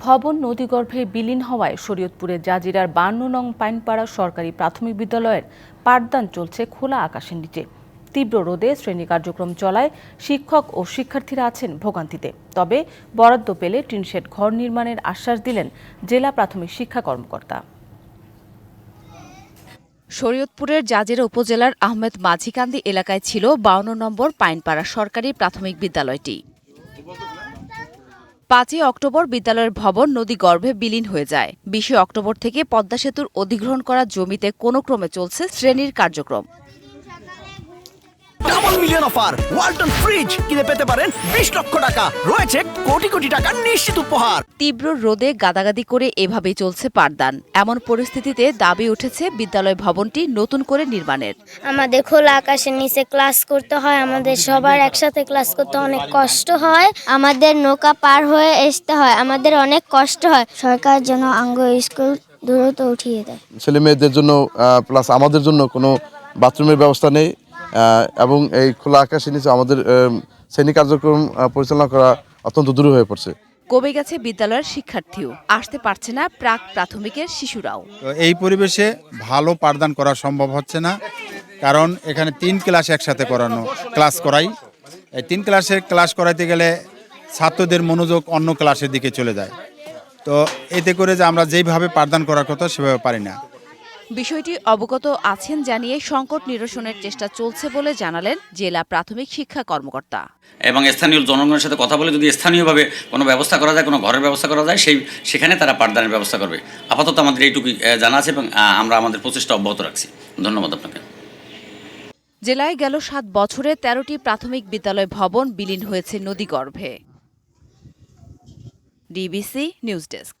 ভবন নদীগর্ভে বিলীন হওয়ায় শরীয়তপুরের জাজিরার বান্ন নং পাইনপাড়া সরকারি প্রাথমিক বিদ্যালয়ের পাঠদান চলছে খোলা আকাশের নিচে। তীব্র রোদে শ্রেণি কার্যক্রম চলায় শিক্ষক ও শিক্ষার্থীরা আছেন ভোগান্তিতে। তবে বরাদ্দ পেলে টিনশেড ঘর নির্মাণের আশ্বাস দিলেন জেলা প্রাথমিক শিক্ষা কর্মকর্তা। শরীয়তপুরের জাজিরা উপজেলার আহমেদ মাঝিকান্দি এলাকায় ছিল বাউন্ন নম্বর পাইনপাড়া সরকারি প্রাথমিক বিদ্যালয়টি। পাঁচই অক্টোবর বিদ্যালয়ের ভবন নদী গর্ভে বিলীন হয়ে যায়। বিশে অক্টোবর থেকে পদ্মা সেতুর অধিগ্রহণ করা জমিতে কোনো ক্রমে চলছে শ্রেণির কার্যক্রম। মিলিয়ন অফার ওয়ালটন ফ্রিজ কিনে পেতে পারেন বিশ লক্ষ টাকা। রয়েছে কোটি কোটি টাকার নিশ্চিত উপহার। তীব্র রোদে গাদাগাদি করে এভাবেই চলছে পাঠদান। এমন পরিস্থিতিতে দাবি উঠেছে বিদ্যালয় ভবনটি নতুন করে নির্মাণের। আমাদের খোলা আকাশের নিচে ক্লাস করতে হয় আমাদের সবার একসাথে ক্লাস করতে অনেক কষ্ট হয় আমাদের নৌকা পার হয়ে আসতে হয় আমাদের অনেক কষ্ট হয়। সরকার যেন আঙ্গ স্কুল দূরত্ব উঠিয়ে দেয়। ছেলে মেয়েদের জন্য প্লাস আমাদের জন্য কোনো বাথরুমের ব্যবস্থা নেই। এবং এই খোলা আকাশের নিচে আমাদের শ্রেণি কার্যক্রম পরিচালনা করা অত্যন্ত দূর হয়ে পড়ছে। কমে গেছে বিদ্যালয়ের শিক্ষার্থীও। আসতে পারছে না প্রাক প্রাথমিকের শিশুরাও। তো এই পরিবেশে ভালো পাঠদান করা সম্ভব হচ্ছে না কারণ এখানে তিন ক্লাস একসাথে করানো ক্লাস করাই। এই তিন ক্লাসের ক্লাস করাইতে গেলে ছাত্রদের মনোযোগ অন্য ক্লাসের দিকে চলে যায়। তো এতে করে যে আমরা যেইভাবে পাঠদান করার কথা সেভাবে পারি না। বিষয়টি অবগত আছেন জানিয়ে সংকট নিরসনের চেষ্টা চলছে বলে জানালেন জেলা প্রাথমিক শিক্ষা কর্মকর্তা। এবং স্থানীয় জনগণের সাথে কথা বলে যদি স্থানীয়ভাবে কোনো ব্যবস্থা করা যায় কোনো ঘরের ব্যবস্থা করা যায় সেই সেখানে তারা পাঠদানের ব্যবস্থা করবে। আপাতত আমাদের এইটুকুই আহ, জানা আছে এবং আমরা আমাদের প্রচেষ্টা অব্যাহত রাখছি। ধন্যবাদ আপনাকে। জেলায় গেল সাত বছরে তেরোটি প্রাথমিক বিদ্যালয় ভবন বিলীন হয়েছে নদীগর্ভে। DBC news desk.